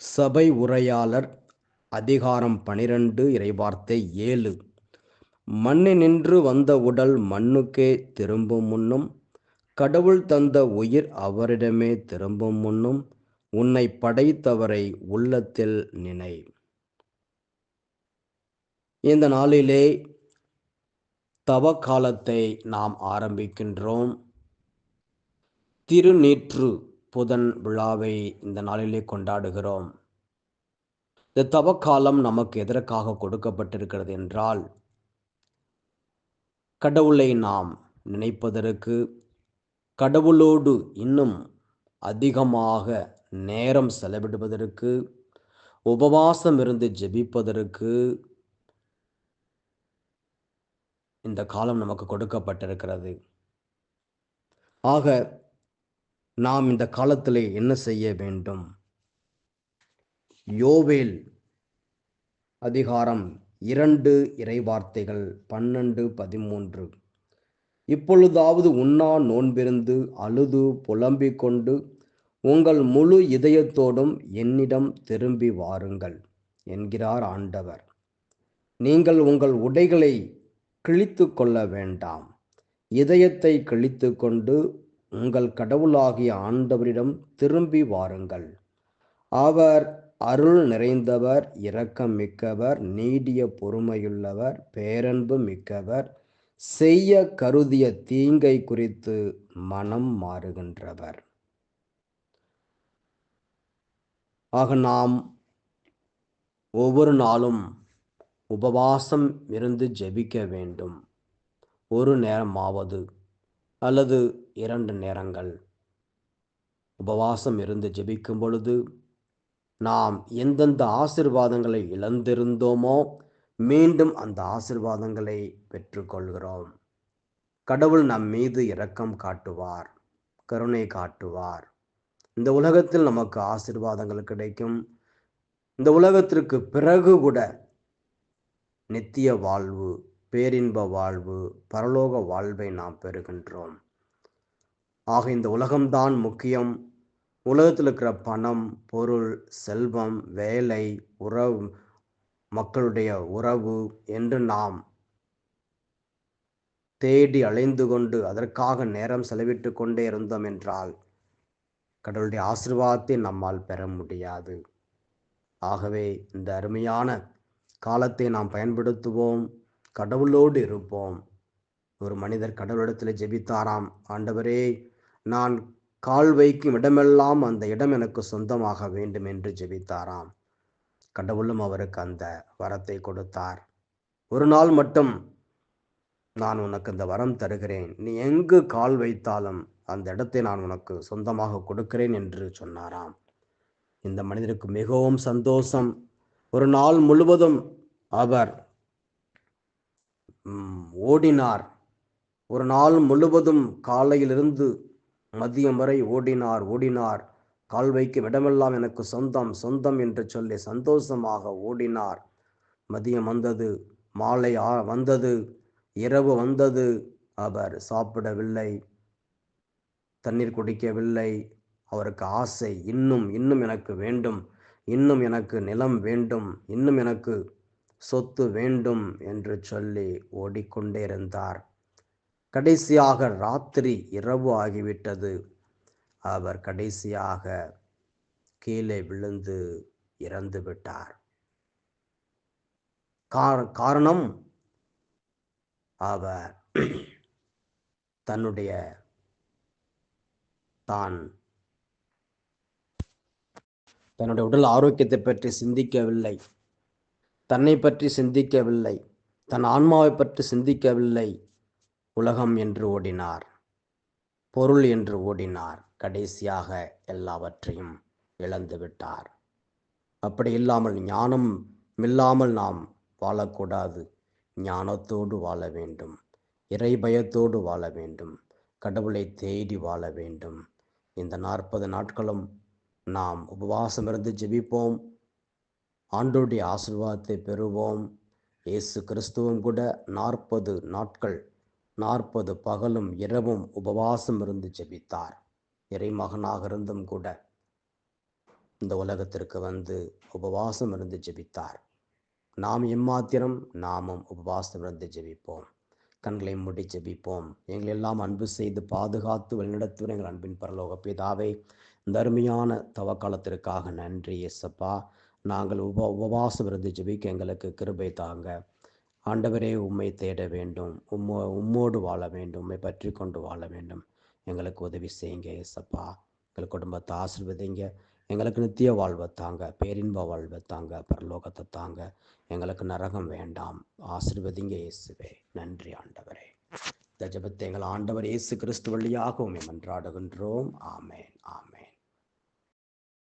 சபை உரையாளர் அதிகாரம் பனிரெண்டு இறைவார்த்தை ஏழு. மண்ணினின்று வந்த உடல் மண்ணுக்கே திரும்பும் முன்னும் கடவுள் தந்த உயிர் அவரிடமே திரும்பும் முன்னும் உன்னை படைத்தவரை உள்ளத்தில் நினை. இந்த நாளிலே தவ காலத்தை நாம் ஆரம்பிக்கின்றோம். திருநீற்று புதன் விழாவை இந்த நாளிலே கொண்டாடுகிறோம். இந்த தவக்காலம் நமக்கு எதற்காக கொடுக்கப்பட்டிருக்கிறது என்றால் கடவுளை நாம் நினைப்பதற்கு கடவுளோடு இன்னும் அதிகமாக நேரம் செலவிடுவதற்கு உபவாசம் இருந்து ஜெபிப்பதற்கு இந்த காலம் நமக்கு கொடுக்கப்பட்டிருக்கிறது. ஆக நாம் இந்த காலத்தில் என்ன செய்ய வேண்டும்? யோவேல் அதிகாரம் இரண்டு இறைவார்த்தைகள் பன்னெண்டு பதிமூன்று. இப்பொழுதாவது உண்ணா நோன்பிருந்து அழுது புலம்பிக் கொண்டு உங்கள் முழு இதயத்தோடும் என்னிடம் திரும்பி வாருங்கள் என்கிறார் ஆண்டவர். நீங்கள் உங்கள் உடைகளை கிழித்து கொள்ள வேண்டாம். இதயத்தை கிழித்து கொண்டு உங்கள் கடவுளாகிய ஆண்டவரிடம் திரும்பி வாருங்கள். அவர் அருள் நிறைந்தவர் இரக்கம் மிக்கவர் நீடிய பொறுமையுள்ளவர் பேரன்பு மிக்கவர் செய்ய கருதிய தீங்கை குறித்து மனம் மாறுகின்றவர். ஆக நாம் ஒவ்வொரு நாளும் உபவாசம் இருந்து ஜெபிக்க வேண்டும். ஒரு நேரமாவது அல்லது இரண்டு நேரங்கள். உபவாசம் இருந்து ஜெபிக்கும் பொழுது நாம் எந்தெந்த ஆசிர்வாதங்களை இழந்திருந்தோமோ மீண்டும் அந்த ஆசிர்வாதங்களை பெற்றுக்கொள்கிறோம். கடவுள் நம் மீது இரக்கம் காட்டுவார் கருணை காட்டுவார். இந்த உலகத்தில் நமக்கு ஆசிர்வாதங்கள் கிடைக்கும். இந்த உலகத்திற்கு பிறகு கூட நித்திய வாழ்வு பேரின்ப வாழ்வு பரலோக வாழ்வை நாம் பெறுகின்றோம். ஆக இந்த உலகம்தான் முக்கியம். உலகத்தில் இருக்கிற பணம் பொருள் செல்வம் வேலை உறவு மக்களுடைய உறவு என்று நாம் தேடி அலைந்து கொண்டு அதற்காக நேரம் செலவிட்டு கொண்டே இருந்தோம் என்றால் கடவுளுடைய ஆசிர்வாதத்தை நம்மால் பெற முடியாது. ஆகவே இந்த அருமையான காலத்தை நாம் பயன்படுத்துவோம். கடவுளோடு இருப்போம். ஒரு மனிதர் கடவுளிடத்தில் ஜெபித்தாராம் ஆண்டவரே நான் கால் வைக்கும் இடமெல்லாம் அந்த இடம் எனக்கு சொந்தமாக வேண்டும் என்று ஜெபித்தாராம். கடவுளும் அவருக்கு அந்த வரத்தை கொடுத்தார். ஒரு நாள் மட்டும் நான் உனக்கு அந்த வரம் தருகிறேன். நீ எங்கு கால் வைத்தாலும் அந்த இடத்தை நான் உனக்கு சொந்தமாக கொடுக்கிறேன் என்று சொன்னாராம். இந்த மனிதருக்கு மிகவும் சந்தோஷம். ஒரு நாள் முழுவதும் அவர் ஓடினார். ஒரு நாள் முழுவதும் காலையிலிருந்து மதியம் வரை ஓடினார் ஓடினார். கால் வைக்கும் இடமெல்லாம் எனக்கு சொந்தம் சொந்தம் என்று சொல்லி சந்தோஷமாக ஓடினார். மதியம் வந்தது மாலை வந்தது இரவு வந்தது. அவர் சாப்பிடவில்லை தண்ணீர் குடிக்கவில்லை. அவருக்கு ஆசை இன்னும் இன்னும் எனக்கு வேண்டும் இன்னும் எனக்கு நிலம் வேண்டும் இன்னும் எனக்கு சொத்து வேண்டும் என்று சொல்லி ஓடிக்கொண்டே இருந்தார் கடைசியாக ராத்திரி இரவு ஆகிவிட்டது. அவர் கடைசியாக கீழே விழுந்து இறந்து விட்டார். காரணம்? அவர் தன்னுடைய தான் தன்னுடைய உடல் ஆரோக்கியத்தை பற்றி சிந்திக்கவில்லை. தன்னை பற்றி சிந்திக்கவில்லை தன் ஆன்மாவை பற்றி சிந்திக்கவில்லை உலகம் என்று ஓடினார் பொருள் என்று ஓடினார் கடைசியாக எல்லாவற்றையும் இழந்துவிட்டார் அப்படி இல்லாமல் ஞானம் இல்லாமல் நாம் வாழக்கூடாது. ஞானத்தோடு வாழ வேண்டும் இறை பயத்தோடு வாழ வேண்டும் கடவுளை தேடி வாழ வேண்டும். இந்த நாற்பது நாட்களும் நாம் உபவாசம் இருந்து ஜெபிப்போம். ஆண்டோடைய ஆசிர்வாதத்தை பெறுவோம். இயேசு கிறிஸ்துவும் கூட நாற்பது நாட்கள் நாற்பது பகலும் இரவும் உபவாசம் இருந்து ஜெபித்தார். இறைமகனாக இருந்தும் கூட இந்த உலகத்திற்கு வந்து உபவாசம் இருந்து ஜெபித்தார். நாம் எம்மாத்திரம் நாமும் உபவாசம் இருந்து ஜெபிப்போம். கண்களை மூடி ஜெபிப்போம். எங்களை எல்லாம் அன்பு செய்து பாதுகாத்து வழிநடத்துகிற எங்கள் அன்பின் பரலோக பிதாவை. இந்த அருமையான தவக்காலத்திற்காக நன்றி எஸ்ஸப்பா நாங்கள் உப உபவாசம் இருந்து ஜெபிக்க எங்களுக்கு கிருபை தாங்க. ஆண்டவரே உம்மை தேட வேண்டும். உம்மோ உம்மோடு வாழ வேண்டும். உம்மை பற்றி கொண்டு வாழ வேண்டும். எங்களுக்கு உதவி செய்யுங்க ஏசப்பா எங்கள் குடும்பத்தை ஆசிர்வதிங்க. எங்களுக்கு நித்திய வாழ்வை தாங்க. பேரின்ப வாழ்வை தாங்க. பரலோகத்தை தாங்க. எங்களுக்கு நரகம் வேண்டாம். ஆசிர்வதிங்க இயேசுவே. நன்றி ஆண்டவரே. இந்த ஜபத்தை எங்கள் ஆண்டவர் இயேசு கிறிஸ்து வழியாக உண்மை மன்றாடுகின்றோம். ஆமேன் ஆமேன்.